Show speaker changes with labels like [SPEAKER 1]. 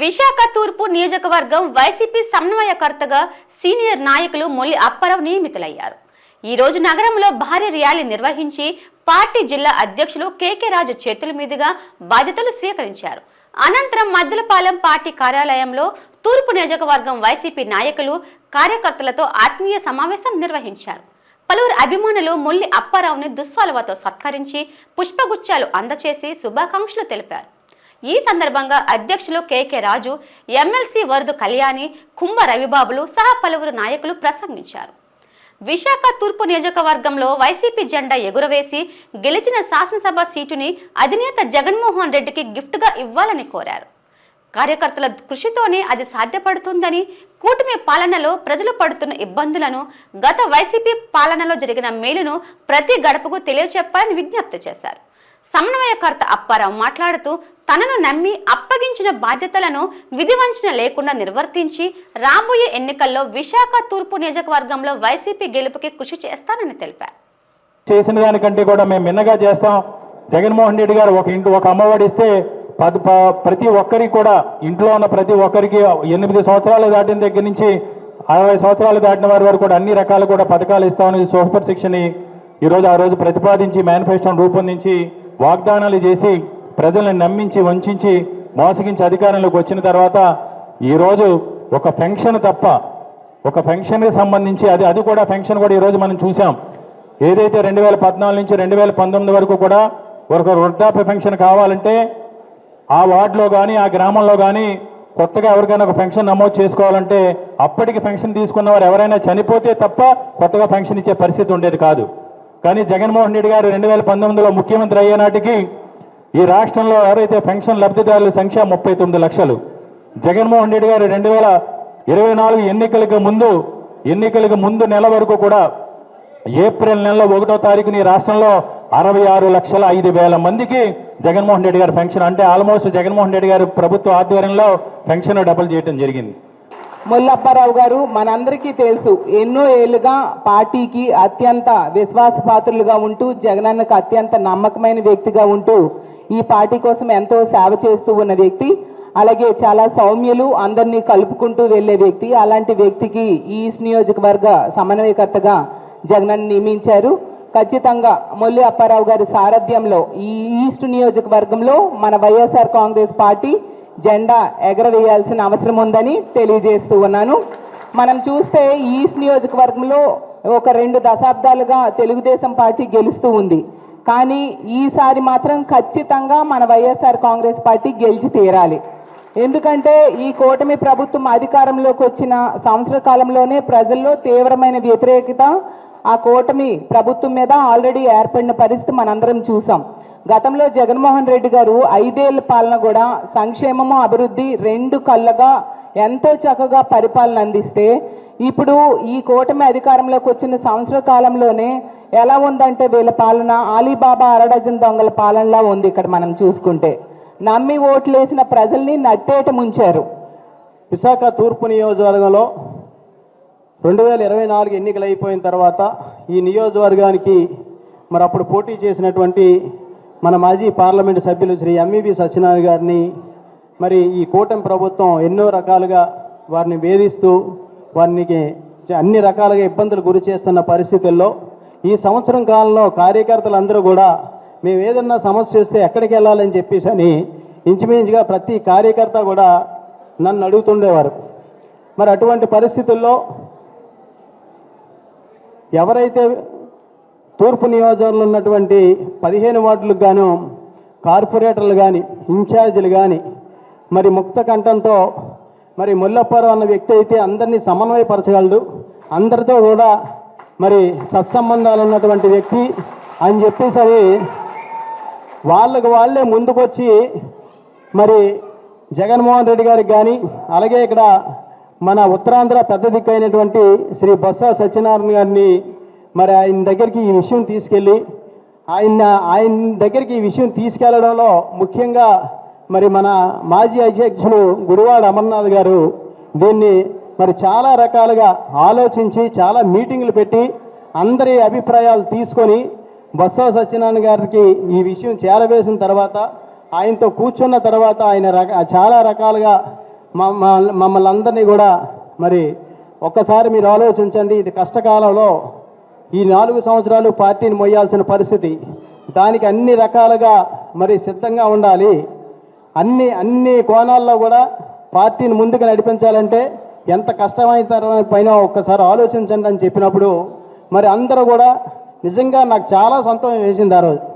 [SPEAKER 1] విశాఖ తూర్పు నియోజకవర్గం YCP సమన్వయకర్తగా senior నాయకులు మొల్లి అప్పారావు నియమితులయ్యారు. ఈ రోజు నగరంలో భారీ ర్యాలీ నిర్వహించి పార్టీ జిల్లా అధ్యక్షులు కేకే రాజు చేతుల మీదుగా బాధ్యతలు స్వీకరించారు. అనంతరం మద్దలపాలెం పార్టీ కార్యాలయంలో తూర్పు నియోజకవర్గం వైసీపీ నాయకులు కార్యకర్తలతో ఆత్మీయ సమావేశం నిర్వహించారు. పలువురు అభిమానులు మొల్లి అప్పారావుని దుస్వాలువతో సత్కరించి పుష్పగుచ్చాలు అందచేసి శుభాకాంక్షలు తెలిపారు. ఈ సందర్భంగా అధ్యక్షులు కేకే రాజు ఎమ్మెల్సీ వరదు కళ్యాణి కుంభ రవిబాబులు సహా పలువురు నాయకులు ప్రసంగించారు. విశాఖ తూర్పు నియోజకవర్గంలో వైసీపీ జెండా ఎగురవేసి గెలిచిన శాసనసభ సీటుని అధినేత జగన్మోహన్ రెడ్డికి గిఫ్ట్గా ఇవ్వాలని కోరారు. కార్యకర్తల కృషితోనే అది సాధ్యపడుతుందని కూటమి పాలనలో ప్రజలు పడుతున్న ఇబ్బందులను గత వైసీపీ పాలనలో జరిగిన మేలును ప్రతి గడపకు తెలియచెప్పాలని విజ్ఞప్తి చేశారు. సమన్వయకర్త అప్పారావు మాట్లాడుతూ తనను నమ్మి అప్పగించిన బాధ్యతలను విధివంచన లేకుండా నిర్వర్తించి రాబోయే ఎన్నికల్లో విశాఖ తూర్పు నియోజకవర్గంలో వైసీపీ గెలుపుకి కృషి చేస్తానని తెలిపారు.
[SPEAKER 2] చేసిన దానికంటే కూడా మేము మిన్నగా చేస్తాం. జగన్మోహన్ రెడ్డి గారు ఒక ఇంటి ఒక అమ్మఒడి ఇస్తే ప్రతి ఒక్కరికి కూడా ఇంట్లో ఉన్న ప్రతి ఒక్కరికి ఎనిమిది సంవత్సరాలు దాటిన దగ్గర నుంచి అరవై సంవత్సరాలు దాటిన వారి వరకు కూడా అన్ని రకాలు కూడా పథకాలు ఇస్తామని సూపర్ శిక్షని ఈరోజు ఆ రోజు ప్రతిపాదించి మేనిఫెస్టోను రూపొందించి వాగ్దానాలు చేసి ప్రజల్ని నమ్మించి వంచి మోసగించి అధికారంలోకి వచ్చిన తర్వాత ఈరోజు ఒక పెన్షన్ తప్ప ఒక ఫంక్షన్కి సంబంధించి అది అది కూడా ఫెన్షన్ కూడా ఈరోజు మనం చూసాం ఏదైతే రెండు వేల పద్నాలుగు నుంచి రెండు వేల పంతొమ్మిది వరకు కూడా ఒక వృద్ధాప్య పెన్షన్ కావాలంటే ఆ వార్డులో కానీ ఆ గ్రామంలో కానీ కొత్తగా ఎవరికైనా ఒక పెన్షన్ నమోదు చేసుకోవాలంటే అప్పటికి పెన్షన్ తీసుకున్న వారు ఎవరైనా చనిపోతే తప్ప కొత్తగా పెన్షన్ ఇచ్చే పరిస్థితి ఉండేది కాదు. కానీ జగన్మోహన్ రెడ్డి గారు రెండు వేల పంతొమ్మిదిలో ముఖ్యమంత్రి అయ్యే నాటికి ఈ రాష్ట్రంలో ఎవరైతే పెన్షన్ లబ్ధిదారుల సంఖ్య ముప్పై తొమ్మిది లక్షలు జగన్మోహన్ రెడ్డి గారు రెండు వేల ఇరవై నాలుగు ఎన్నికలకు ముందు ఎన్నికలకు ముందు నెల వరకు కూడా ఏప్రిల్ నెలలో ఒకటో తారీఖుని ఈ రాష్ట్రంలో అరవై ఆరు లక్షల ఐదు వేల మందికి జగన్మోహన్ రెడ్డి గారు పెన్షన్ అంటే ఆల్మోస్ట్ జగన్మోహన్ రెడ్డి గారు ప్రభుత్వ ఆధ్వర్యంలో పెన్షన్ డబుల్ చేయడం జరిగింది.
[SPEAKER 3] ముల్లప్పారావు గారు మనందరికీ తెలుసు ఎన్నో ఏళ్ళుగా పార్టీకి అత్యంత విశ్వాసపాత్రులుగా ఉంటూ జగనన్నకు అత్యంత నమ్మకమైన వ్యక్తిగా ఉంటూ ఈ పార్టీ కోసం ఎంతో సేవ చేస్తూ ఉన్న వ్యక్తి అలాగే చాలా సౌమ్యులు అందరినీ కలుపుకుంటూ వెళ్ళే వ్యక్తి. అలాంటి వ్యక్తికి ఈ ఈస్ట్ నియోజకవర్గ సమన్వయకర్తగా జగనన్న నియమించారు. ఖచ్చితంగా మొల్లి అప్పారావు గారి సారథ్యంలో ఈ ఈస్ట్ నియోజకవర్గంలో మన వైఎస్ఆర్ కాంగ్రెస్ పార్టీ జెండా ఎగరవేయాల్సిన అవసరం ఉందని తెలియజేస్తూ ఉన్నాను. మనం చూస్తే ఈస్ట్ నియోజకవర్గంలో ఒక రెండు దశాబ్దాలుగా తెలుగుదేశం పార్టీ గెలుస్తూ ఉంది. కానీ ఈసారి మాత్రం ఖచ్చితంగా మన వైఎస్ఆర్ కాంగ్రెస్ పార్టీ గెలిచి తీరాలి. ఎందుకంటే ఈ కూటమి ప్రభుత్వం అధికారంలోకి వచ్చిన సంవత్సర కాలంలోనే ప్రజల్లో తీవ్రమైన వ్యతిరేకత ఆ కూటమి ప్రభుత్వం మీద ఆల్రెడీ ఏర్పడిన పరిస్థితి మనందరం చూసాం. గతంలో జగన్మోహన్ రెడ్డి గారు ఐదేళ్ళ పాలన కూడా సంక్షేమము అభివృద్ధి రెండు కళ్ళగా ఎంతో చక్కగా పరిపాలన అందిస్తే ఇప్పుడు ఈ కూటమి అధికారంలోకి వచ్చిన సంవత్సర కాలంలోనే ఎలా ఉందంటే వీళ్ళ పాలన? అలీబాబా అరడజన్ దొంగల పాలనలా ఉంది ఇక్కడ మనం చూసుకుంటే. నమ్మి ఓట్లేసిన ప్రజల్ని నట్టేట ముంచారు.
[SPEAKER 2] విశాఖ తూర్పు నియోజకవర్గంలో రెండు వేల ఇరవై నాలుగు ఎన్నికలు అయిపోయిన తర్వాత ఈ నియోజకవర్గానికి మరి అప్పుడు పోటీ చేసినటువంటి మన మాజీ పార్లమెంటు సభ్యులు శ్రీ ఎంఈవి సత్యనారాయణ గారిని మరి ఈ కూటమి ప్రభుత్వం ఎన్నో రకాలుగా వారిని వేధిస్తూ వారికి అన్ని రకాలుగా ఇబ్బందులు గురి చేస్తున్న పరిస్థితుల్లో ఈ సంవత్సరం కాలంలో కార్యకర్తలందరూ కూడా మేము ఏదన్నా సమస్య వస్తే ఎక్కడికి వెళ్ళాలని చెప్పేసి అని ఇంచుమించుగా ప్రతి కార్యకర్త కూడా నన్ను అడుగుతుండేవారు. మరి అటువంటి పరిస్థితుల్లో ఎవరైతే తూర్పు నియోజకవర్గంలో ఉన్నటువంటి పదిహేను వార్డులకు గాను కార్పొరేటర్లు కానీ ఇన్ఛార్జీలు కానీ మరి ముక్త కంఠంతో మరి ముల్లప్పారావు అన్న వ్యక్తి అయితే అందరినీ సమన్వయపరచగలడు. అందరితో కూడా మరి సత్సంబంధాలు ఉన్నటువంటి వ్యక్తి అని చెప్పేసరి వాళ్ళకు వాళ్ళే ముందుకొచ్చి మరి జగన్మోహన్ రెడ్డి గారికి కానీ అలాగే ఇక్కడ మన ఉత్తరాంధ్ర పెద్ద దిక్కైనటువంటి శ్రీ బొత్స సత్యనారాయణ గారిని మరి ఆయన దగ్గరికి ఈ విషయం తీసుకెళ్ళి ఆయన ఆయన దగ్గరికి ఈ విషయం తీసుకెళ్ళడంలో ముఖ్యంగా మరి మన మాజీ అధ్యక్షులు గురువాడ అమర్నాథ్ గారు దీన్ని మరి చాలా రకాలుగా ఆలోచించి చాలా మీటింగ్లు పెట్టి అందరి అభిప్రాయాలు తీసుకొని బొత్స సత్యనారాయణ గారికి ఈ విషయం చేరవేసిన తర్వాత ఆయనతో కూర్చున్న తర్వాత ఆయన చాలా రకాలుగా
[SPEAKER 4] మ- మ- మమ్మల్ని అందరినీ కూడా మరి ఒక్కసారి మీరు ఆలోచించండి ఇది కష్టకాలంలో ఈ నాలుగు సంవత్సరాలు పార్టీని మొయ్యాల్సిన పరిస్థితి. దానికి అన్ని రకాలుగా మరి సిద్ధంగా ఉండాలి. అన్ని అన్ని కోణాల్లో కూడా పార్టీని ముందుకు నడిపించాలంటే ఎంత కష్టమైన పైన ఒక్కసారి ఆలోచించండి అని చెప్పినప్పుడు మరి అందరూ కూడా నిజంగా నాకు చాలా సంతోషం వేసింది ఆ రోజు.